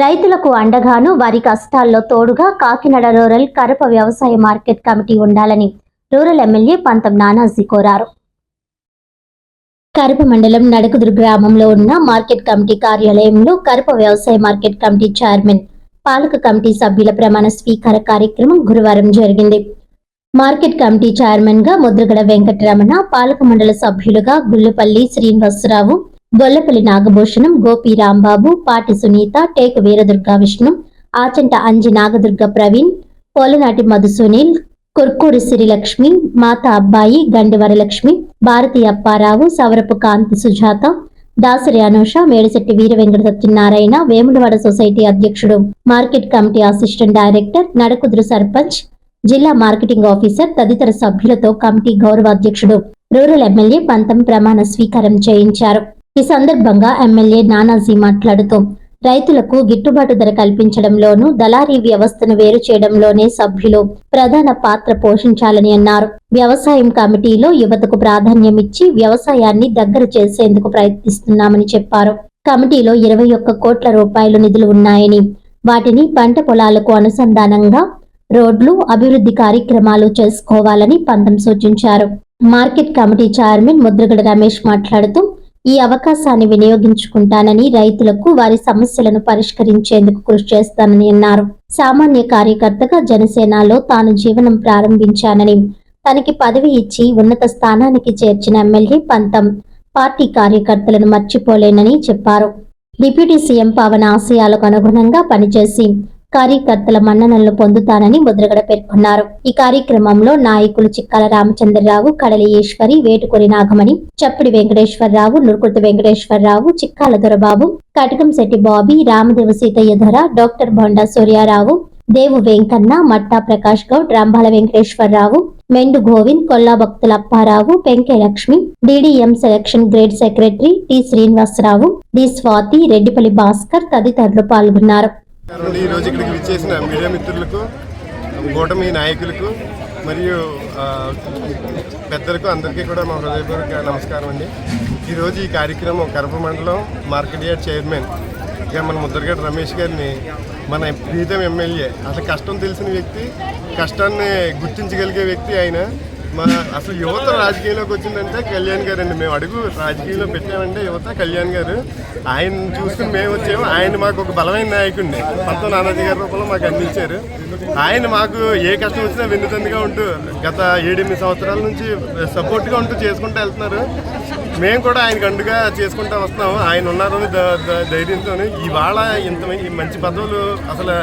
రైతులకు అండగాను వారి కష్టాల్లో తోడుగా కాకినాడ రూరల్ కరప వ్యవసాయ మార్కెట్ కమిటీ ఉండాలని రూరల్ ఎమ్మెల్యే పంతం నానాజీ కోరారు. కరప మండలం నడకుదురు గ్రామంలో ఉన్న మార్కెట్ కమిటీ కార్యాలయంలో కరప వ్యవసాయ మార్కెట్ కమిటీ చైర్మన్ పాలక కమిటీ సభ్యుల ప్రమాణ స్వీకార కార్యక్రమం గురువారం జరిగింది. మార్కెట్ కమిటీ చైర్మన్గా ముద్రగడ వెంకటరమణ పాలక మండల సభ్యులుగా గుల్లపల్లి శ్రీనివాసరావు గొల్లపల్లి నాగభూషణం గోపి రాంబాబు పాటి సునీత టేకు వీరదుర్గ విష్ణు ఆచంట అంజి నాగదుర్గ ప్రవీణ్ పోలనాటి మధు సునీల్ కుర్కూరి సిరిలక్ష్మి మాత అబ్బాయి గండి వరలక్ష్మి భారతి అప్పారావు సవరపు కాంతి సుజాత దాసరి అనూష మేడిశెట్టి వీర వెంకట సత్యనారాయణ వేములవాడ సొసైటీ అధ్యక్షుడు market committee assistant director Nadakuduru sarpanch జిల్లా మార్కెటింగ్ ఆఫీసర్ తదితర సభ్యులతో కమిటీ గౌరవ అధ్యక్షుడు రూరల్ ఎమ్మెల్యే పంతం ప్రమాణ స్వీకారం చేయించారు. ఈ సందర్భంగా ఎమ్మెల్యే నానాజీ మాట్లాడుతూ రైతులకు గిట్టుబాటు ధర కల్పించడంలోనూ దళారీ వ్యవస్థను వేరు చేయడంలోనే సభ్యులు ప్రధాన పాత్ర పోషించాలని అన్నారు. వ్యవసాయం కమిటీలో యువతకు ప్రాధాన్యం ఇచ్చి వ్యవసాయాన్ని దగ్గర చేసేందుకు ప్రయత్నిస్తున్నామని చెప్పారు. కమిటీలో ఇరవై ఒక్క కోట్ల రూపాయలు నిధులు ఉన్నాయని వాటిని పంట పొలాలకు అనుసంధానంగా రోడ్లు అభివృద్ధి కార్యక్రమాలు చేసుకోవాలని పంతం సూచించారు. Market committee chairman Mudragada Ramesh మాట్లాడుతూ ఈ అవకాశాన్ని వినియోగించుకుంటానని రైతులకు వారి సమస్యలను పరిష్కరించేందుకు కృషి చేస్తానని అన్నారు. సామాన్య కార్యకర్తగా జనసేనలో తాను జీవనం ప్రారంభించానని తనకి పదవి ఇచ్చి ఉన్నత స్థానానికి చేర్చిన ఎమ్మెల్యే పంతం పార్టీ కార్యకర్తలను మర్చిపోలేనని చెప్పారు. డిప్యూటీ సీఎం పవన్ ఆశయాలకు అనుగుణంగా పనిచేసి కార్యకర్తల మన్ననలను పొందుతానని ముద్రగడ పేర్కొన్నారు. ఈ కార్యక్రమంలో నాయకులు చిక్కాల రామచంద్రరావు కడలి ఈశ్వరి వేటుకొరి నాగమణి చప్పిడి వెంకటేశ్వరరావు నురుకుర్తి వెంకటేశ్వరరావు చిక్కాల దొరబాబు కటకంశెట్టి బాబీ రామదేవ సీతయ్య ధర డాక్టర్ బొండా సూర్యారావు దేవు వెంకన్న మట్టా Prakash Goud Rambhala Venkateswararao Mendu Govind Kolla Bhaktula Apparao Penke Lakshmi DDM selection grade secretary T Srinivasarao D Swathi Reddipalli Bhaskar తదితరులు పాల్గొన్నారు. ఈరోజు రోజు ఇక్కడికి విచ్చేసిన మీడియా మిత్రులకు కూటమి నాయకులకు మరియు పెద్దలకు అందరికీ కూడా మా హృదయపూర్వక నమస్కారం అండి. ఈరోజు ఈ కార్యక్రమం కరప మండలం మార్కెట్ యార్డ్ చైర్మన్ మన ముద్రగడ్డ రమేష్ గారిని మన ప్రీతం ఎమ్మెల్యే అసలు కష్టం తెలిసిన వ్యక్తి కష్టాన్ని గుర్తించగలిగే వ్యక్తి ఆయన. మన అసలు యువత రాజకీయంలోకి వచ్చిందంటే కళ్యాణ్ గారు అండి. మేము అడుగు రాజకీయంలో పెట్టామంటే యువత కళ్యాణ్ గారు ఆయన చూసుకుని మేము వచ్చాము. ఆయన మాకు ఒక బలమైన నాయకుడిని. పంతో నానాజీ గారి రూపంలో మాకు అందించారు. ఆయన మాకు ఏ కష్టం వచ్చినా వెన్నుతందుగా ఉంటూ గత ఏడెనిమిది సంవత్సరాల నుంచి సపోర్ట్గా ఉంటూ చేసుకుంటూ వెళ్తున్నారు. మేము కూడా ఆయనకు అండుగా చేసుకుంటూ వస్తున్నాము ఆయన ఉన్నారని ధైర్యంతో ఇవాళ ఇంత ఈ మంచి పదవులు అసలు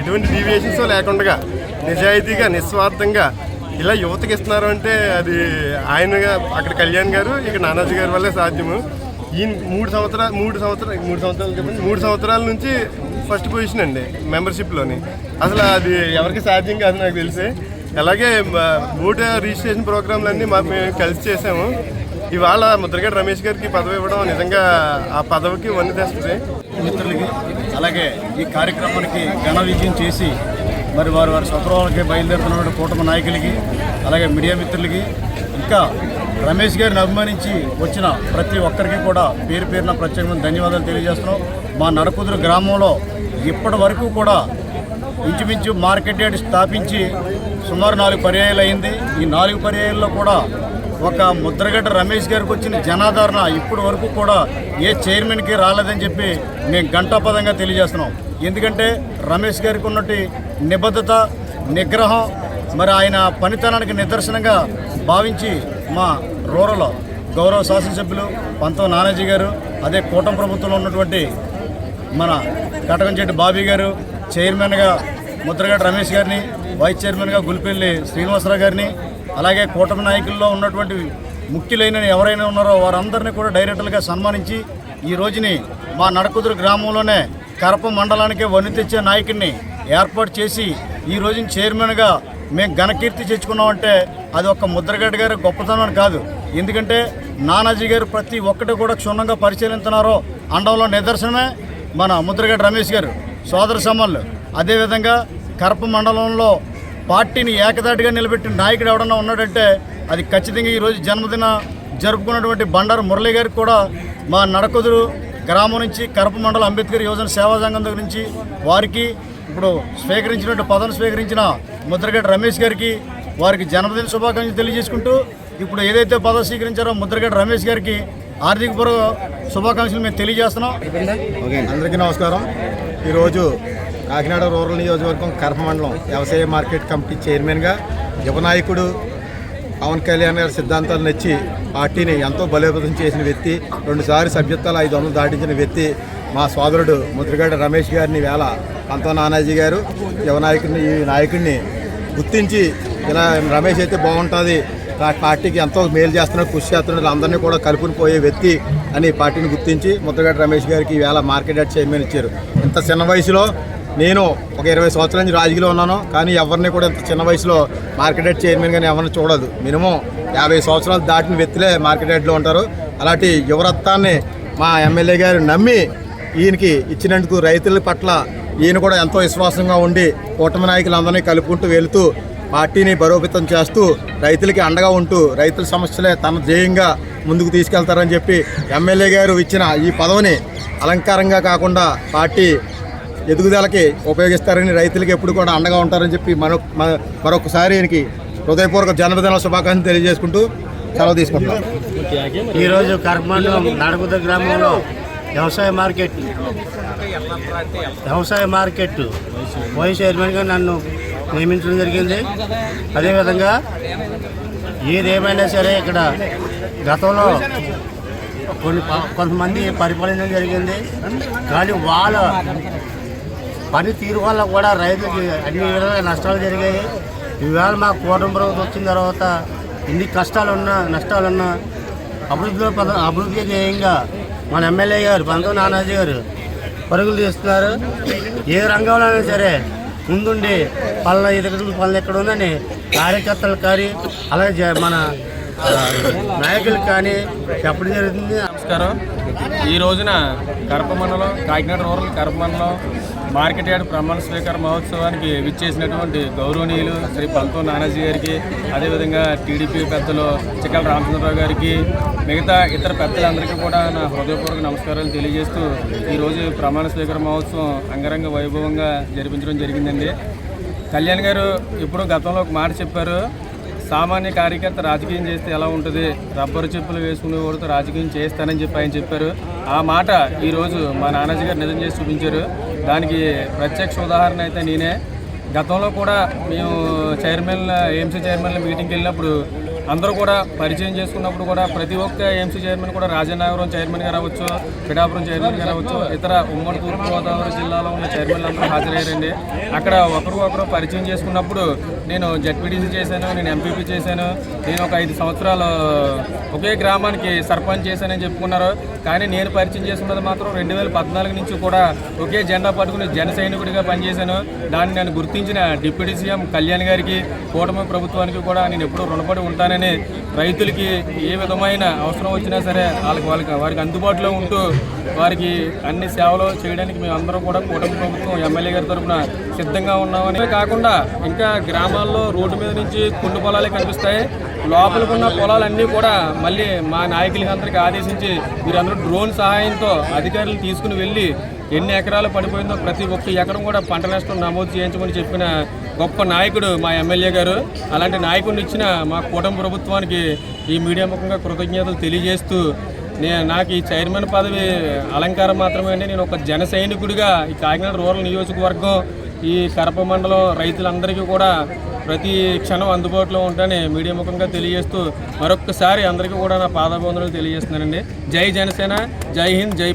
ఎటువంటి డీవియేషన్స్ లేకుండా నిజాయితీగా నిస్వార్థంగా ఇలా యువతకి ఇస్తున్నారు అంటే అది ఆయనగా అక్కడ కళ్యాణ్ గారు ఇక్కడ నానాజీ గారి వల్లే సాధ్యము. ఈ మూడు సంవత్సరాలు మూడు సంవత్సరాలు మూడు సంవత్సరాలు చెప్పండి. మూడు సంవత్సరాల నుంచి ఫస్ట్ పొజిషన్ అండి మెంబర్షిప్లోని అసలు అది ఎవరికి సాధ్యం కాదు నాకు తెలిసి. అలాగే ఓటు రిజిస్ట్రేషన్ ప్రోగ్రాంలన్నీ మా మేము కలిసి చేసాము. ఇవాళ ముద్రగడ రమేష్ గారికి పదవి ఇవ్వడం నిజంగా ఆ పదవికి వన్ తెస్తుంది. మిత్రులకి అలాగే ఈ కార్యక్రమానికి ఘన విజయం చేసి మరి వారి వారి స్వతరాలకి బయలుదేరుతున్నటువంటి కూటమి నాయకులకి అలాగే మీడియా మిత్రులకి ఇంకా రమేష్ గారిని అభిమానించి వచ్చిన ప్రతి ఒక్కరికి కూడా పేరు పేరున ప్రత్యేకమైన ధన్యవాదాలు తెలియజేస్తున్నాం. మా నడకుదురు గ్రామంలో ఇప్పటి వరకు కూడా ఇంచుమించు మార్కెట్ యార్డ్ స్థాపించి సుమారు నాలుగు పర్యాయాలు అయింది. ఈ నాలుగు పర్యాయాల్లో కూడా ఒక ముద్రగడ్డ రమేష్ గారికి వచ్చిన జనాదరణ ఇప్పటి వరకు కూడా ఏ చైర్మన్కి రాలేదని చెప్పి మేము గంటాపదంగా తెలియజేస్తున్నాం. ఎందుకంటే రమేష్ గారికి ఉన్నట్టు నిబద్ధత నిగ్రహం మరి ఆయన పనితనానికి నిదర్శనంగా భావించి మా రూరల్ గౌరవ శాసనసభ్యులు పంతో నానాజీ గారు అదే కూటమి ప్రభుత్వంలో ఉన్నటువంటి మన కటకంచెట్టి బాబీ గారు చైర్మన్గా ముద్రగడ్డ రమేష్ గారిని వైస్ చైర్మన్గా గుల్పెల్లి శ్రీనివాసరావు గారిని అలాగే కూటమి నాయకుల్లో ఉన్నటువంటి ముఖ్యులైన ఎవరైనా ఉన్నారో వారందరినీ కూడా డైరెక్టర్గా సన్మానించి ఈ రోజుని మా నడకుదురు గ్రామంలోనే కరప మండలానికే వని తెచ్చే నాయకుడిని ఏర్పాటు చేసి ఈ రోజున చైర్మన్గా మేము ఘనకీర్తి తెచ్చుకున్నామంటే అది ఒక ముద్రగడ్డ గారి గొప్పతనం అని కాదు. ఎందుకంటే నానాజీ గారు ప్రతి ఒక్కటి కూడా క్షుణ్ణంగా పరిశీలిస్తున్నారో అండంలో నిదర్శనమే మన ముద్రగడ్డ రమేష్ గారు సోదర సమ్మలు అదేవిధంగా కరప మండలంలో పార్టీని ఏకదాటిగా నిలబెట్టిన నాయకుడు ఎవడన్నా ఉన్నాడంటే అది ఖచ్చితంగా ఈరోజు జన్మదిన జరుపుకున్నటువంటి బండారు మురళి గారికి కూడా మా నడకుదురు గ్రామం నుంచి కరప మండలం అంబేద్కర్ యువజన సేవా సంఘం దగ్గర నుంచి వారికి ఇప్పుడు స్వీకరించినట్టు పదవి స్వీకరించిన ముద్రగడ్డ రమేష్ గారికి వారికి జన్మదిన శుభాకాంక్షలు తెలియజేసుకుంటూ ఇప్పుడు ఏదైతే పదవి స్వీకరించారో ముద్రగడ్డ రమేష్ గారికి ఆర్థిక పూర్వ శుభాకాంక్షలు మేము తెలియజేస్తున్నాం. అందరికీ నమస్కారం. ఈరోజు కాకినాడ రూరల్ నియోజకవర్గం కర్మ మండలం వ్యవసాయ మార్కెట్ కమిటీ చైర్మన్గా యువ నాయకుడు పవన్ కళ్యాణ్ గారి సిద్ధాంతాలు నచ్చి పార్టీని ఎంతో బలోపేతం చేసిన వ్యక్తి రెండుసార్లు సభ్యత్వాలు ఐదు వందలు దాటించిన వ్యక్తి మా సోదరుడు ముద్రగడ్డ రమేష్ గారిని వేళ పంతో నానాజీ గారు యువనాయకుడిని ఈ నాయకుడిని గుర్తించి ఇలా రమేష్ అయితే బాగుంటుంది ఆ పార్టీకి ఎంతో మేలు చేస్తున్నాడు కృషి చేస్తున్నాడు అందరినీ కూడా కలుపుని పోయే వ్యక్తి అని పార్టీని గుర్తించి ముద్రగడ్డ రమేష్ గారికి ఈవేళ మార్కెట్ యార్డ్ చైర్మన్ ఇచ్చారు. ఇంత చిన్న వయసులో నేను ఒక ఇరవై సంవత్సరాల నుంచి రాజకీయంలో ఉన్నాను కానీ ఎవరిని కూడా ఇంత చిన్న వయసులో మార్కెట్ హెడ్ చైర్మన్ కానీ ఎవరిని చూడదు. మినిమం యాభై సంవత్సరాలు దాటిన వ్యక్తులే మార్కెట్ హెడ్లో ఉంటారు. అలాంటి యువరత్వాన్ని మా ఎమ్మెల్యే గారు నమ్మి ఈయనకి ఇచ్చినందుకు రైతుల పట్ల ఈయన కూడా ఎంతో విశ్వాసంగా ఉండి కూటమి నాయకులందరినీ కలుపుకుంటూ వెళుతూ పార్టీని బలోపేతం చేస్తూ రైతులకి అండగా ఉంటూ రైతుల సమస్యలే తన ధ్యేయంగా ముందుకు తీసుకెళ్తారని చెప్పి ఎమ్మెల్యే గారు ఇచ్చిన ఈ పదవిని అలంకారంగా కాకుండా పార్టీ ఎదుగుదలకి ఉపయోగిస్తారని రైతులకి ఎప్పుడు కూడా అండగా ఉంటారని చెప్పి మరొక మరొకసారి ఆయనకి హృదయపూర్వక జన్మదిన శుభాకాంక్షలు తెలియజేసుకుంటూ సెలవు తీసుకుంటున్నాం. ఈరోజు కర్మండం నడుగుద గ్రామంలో వ్యవసాయ మార్కెట్. వ్యవసాయ మార్కెట్. వైస్ చైర్మన్గా నన్ను నియమించడం జరిగింది. అదేవిధంగా ఏదేమైనా సరే ఇక్కడ గతంలో కొన్ని కొంతమంది పరిపాలన జరిగింది. కానీ వాళ్ళ పని తీరు వల్ల కూడా రైతులకి అన్ని విధాలుగా నష్టాలు జరిగాయి. ఈవేళ మా కూటమి ప్రభుత్వం వచ్చిన తర్వాత ఎన్ని కష్టాలు ఉన్నా నష్టాలున్నా అభివృద్ధిలో పద అభివృద్ధి ధ్యేయంగా మన ఎమ్మెల్యే గారు పంతో నానాజీ గారు పరుగులు తీస్తున్నారు. ఏ రంగంలో అయినా సరే ముందుండి పళ్ళ ఎదుగుతుంది పనులు ఎక్కడ ఉందని కార్యకర్తలు కానీ అలాగే మన నాయకులు కానీ చెప్పడం జరుగుతుంది. నమస్కారం. ఈ రోజున కరప మండలం కాకినాడ రూరల్ కరప మండలం మార్కెట్ యార్డ్ ప్రమాణ స్వీకార మహోత్సవానికి విచ్చేసినటువంటి గౌరవనీయులు శ్రీ పంతో నానాజీ గారికి అదేవిధంగా టీడీపీ పెద్దలు చిక్కల రామచంద్రరావు గారికి మిగతా ఇతర పెద్దలందరికీ కూడా నా హృదయపూర్వక నమస్కారాలు తెలియజేస్తూ ఈరోజు ప్రమాణ స్వీకార మహోత్సవం అంగరంగ వైభవంగా జరిపించడం జరిగిందండి. కళ్యాణ్ గారు ఇప్పుడు గతంలో ఒక మాట చెప్పారు సామాన్య కార్యకర్త రాజకీయం చేస్తే ఎలా ఉంటుంది? రబ్బరు చెప్పులు వేసుకునే వాడితో రాజకీయం చేస్తానని చెప్పి ఆయన చెప్పారు. ఆ మాట ఈరోజు మా నానాజీ గారు నిజం చేసి చూపించారు. దానికి ప్రత్యక్ష ఉదాహరణ అయితే నేనే. గతంలో కూడా మేము చైర్మన్ ఏఎంసీ చైర్మన్ల మీటింగ్కి వెళ్ళినప్పుడు అందరూ కూడా పరిచయం చేసుకున్నప్పుడు కూడా ప్రతి ఒక్క ఏఎంసీ చైర్మన్ కూడా రాజనగరం చైర్మన్ గారు అవ్వచ్చు పిఠాపురం చైర్మన్ గారు అవ్వచ్చు ఇతర ఉమ్మడి తూర్పుగోదావరి జిల్లాలో ఉన్న చైర్మన్లు అందరూ హాజరయ్యారండి. అక్కడ ఒకరు ఒకరు పరిచయం చేసుకున్నప్పుడు నేను జడ్పీటీసీ చేశాను నేను ఎంపీపీ చేశాను. నేను ఒక ఐదు సంవత్సరాలు ఒకే గ్రామానికి సర్పంచ్ చేశానని చెప్పుకున్నారు. కానీ నేను పరిచయం చేసుకున్నది మాత్రం రెండు వేల పద్నాలుగు నుంచి కూడా ఒకే జెండా పట్టుకుని జన సైనికుడిగా పనిచేశాను. దాన్ని నేను గుర్తించిన డిప్యూటీ సీఎం కళ్యాణ్ గారికి కూటమి ప్రభుత్వానికి కూడా నేను ఎప్పుడూ రుణపడి ఉంటానని రైతులకి ఏ విధమైన అవసరం వచ్చినా సరే వాళ్ళకి వాళ్ళకి వారికి అందుబాటులో ఉంటూ వారికి అన్ని సేవలు చేయడానికి మేము అందరం కూడా కూటమి ప్రభుత్వం ఎమ్మెల్యే గారి తరఫున సిద్ధంగా ఉన్నామని కాకుండా ఇంకా గ్రామాల్లో రోడ్డు మీద నుంచి కుండు పొలాలే కనిపిస్తాయి. లోపలికున్న పొలాలన్నీ కూడా మళ్ళీ మా నాయకులకి అందరికీ ఆదేశించి మీరందరూ డ్రోన్ సహాయంతో అధికారులు తీసుకుని వెళ్ళి ఎన్ని ఎకరాలు పడిపోయిందో ప్రతి ఒక్క ఎకరం కూడా పంట నష్టం నమోదు చేయించమని చెప్పిన గొప్ప నాయకుడు మా ఎమ్మెల్యే గారు. అలాంటి నాయకుడిని ఇచ్చిన మా కూటమి ప్రభుత్వానికి ఈ మీడియా ముఖంగా కృతజ్ఞతలు తెలియజేస్తూ నేను నాకు ఈ చైర్మన్ పదవి అలంకారం మాత్రమే అండి. నేను ఒక జన సైనికుడిగా ఈ కాకినాడ రూరల్ నియోజకవర్గం ఈ కరప మండలం రైతులందరికీ కూడా ప్రతి క్షణం అందుబాటులో ఉంటానని మీడియా ముఖంగా తెలియజేస్తూ మరొక్కసారి అందరికీ కూడా నా పాదాభివందనలు తెలియజేస్తున్నానండి. జై జనసేన జై హింద్ జై